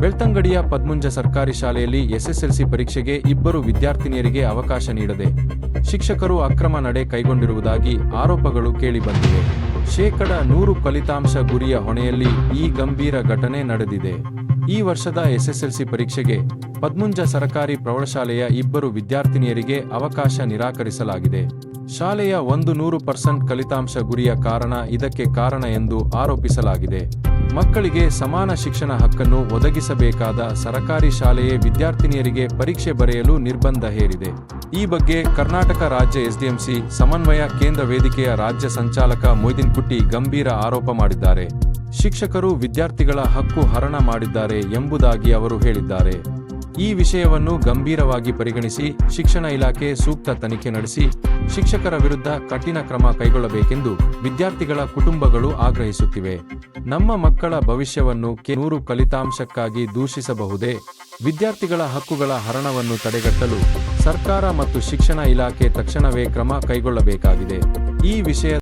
ಬೆಳ್ತಂಗಡಿಯ ಪದ್ಮುಂಜ ಸರ್ಕಾರಿ ಶಾಲೆಯಲ್ಲಿ ಎಸ್ಎಸ್ಎಲ್ಸಿ ಪರೀಕ್ಷೆಗೆ ಇಬ್ಬರು ವಿದ್ಯಾರ್ಥಿನಿಯರಿಗೆ ಅವಕಾಶ ನೀಡದೆ ಶಿಕ್ಷಕರು ಅಕ್ರಮ ನಡೆ ಕೈಗೊಂಡಿರುವುದಾಗಿ ಆರೋಪಗಳು ಕೇಳಿಬಂದಿವೆ. ಶೇಕಡ ನೂರು ಫಲಿತಾಂಶ ಗುರಿಯ ಹೊಣೆಯಲ್ಲಿ ಈ ಗಂಭೀರ ಘಟನೆ ನಡೆದಿದೆ. ಈ ವರ್ಷದ ಎಸ್ಎಸ್ಎಲ್ಸಿ ಪರೀಕ್ಷೆಗೆ ಪದ್ಮುಂಜ ಸರಕಾರಿ ಪ್ರೌಢಶಾಲೆಯ ಇಬ್ಬರು ವಿದ್ಯಾರ್ಥಿನಿಯರಿಗೆ ಅವಕಾಶ ನಿರಾಕರಿಸಲಾಗಿದೆ. ಶಾಲೆಯ ಒಂದು ನೂರು ಪರ್ಸೆಂಟ್ ಫಲಿತಾಂಶ ಗುರಿಯ ಕಾರಣ ಇದಕ್ಕೆ ಕಾರಣ ಎಂದು ಆರೋಪಿಸಲಾಗಿದೆ. ಮಕ್ಕಳಿಗೆ ಸಮಾನ ಶಿಕ್ಷಣ ಹಕ್ಕನ್ನು ಒದಗಿಸಬೇಕಾದ ಸರಕಾರಿ ಶಾಲೆಯೇ ವಿದ್ಯಾರ್ಥಿನಿಯರಿಗೆ ಪರೀಕ್ಷೆ ಬರೆಯಲು ನಿರ್ಬಂಧ ಹೇರಿದೆ. ಈ ಬಗ್ಗೆ ಕರ್ನಾಟಕ ರಾಜ್ಯ ಎಸ್ಡಿಎಂಸಿ ಸಮನ್ವಯ ಕೇಂದ್ರ ವೇದಿಕೆಯ ರಾಜ್ಯ ಸಂಚಾಲಕ ಮೊಯ್ದಿನ್ ಕುಟ್ಟಿ ಗಂಭೀರ ಆರೋಪ ಮಾಡಿದ್ದಾರೆ. ಶಿಕ್ಷಕರು ವಿದ್ಯಾರ್ಥಿಗಳ ಹಕ್ಕು ಹರಣ ಮಾಡಿದ್ದಾರೆ ಎಂಬುದಾಗಿ ಅವರು ಹೇಳಿದ್ದಾರೆ. ಈ ವಿಷಯವನ್ನು ಗಂಭೀರವಾಗಿ ಪರಿಗಣಿಸಿ ಶಿಕ್ಷಣ ಇಲಾಖೆ ಸೂಕ್ತ ತನಿಖೆ ನಡೆಸಿ ಶಿಕ್ಷಕರ ವಿರುದ್ಧ ಕಠಿಣ ಕ್ರಮ ಕೈಗೊಳ್ಳಬೇಕೆಂದು ವಿದ್ಯಾರ್ಥಿಗಳ ಕುಟುಂಬಗಳು ಆಗ್ರಹಿಸುತ್ತಿವೆ. ನಮ್ಮ ಮಕ್ಕಳ ಭವಿಷ್ಯವನ್ನು ಕೆನೂರು ಫಲಿತಾಂಶಕ್ಕಾಗಿ ದೂಷಿಸಬಹುದೇ? ವಿದ್ಯಾರ್ಥಿಗಳ ಹಕ್ಕುಗಳ ಹರಣವನ್ನು ತಡೆಗಟ್ಟಲು ಸರ್ಕಾರ ಮತ್ತು ಶಿಕ್ಷಣ ಇಲಾಖೆ ತಕ್ಷಣವೇ ಕ್ರಮ ಕೈಗೊಳ್ಳಬೇಕಾಗಿದೆ. ಈ ವಿಷಯ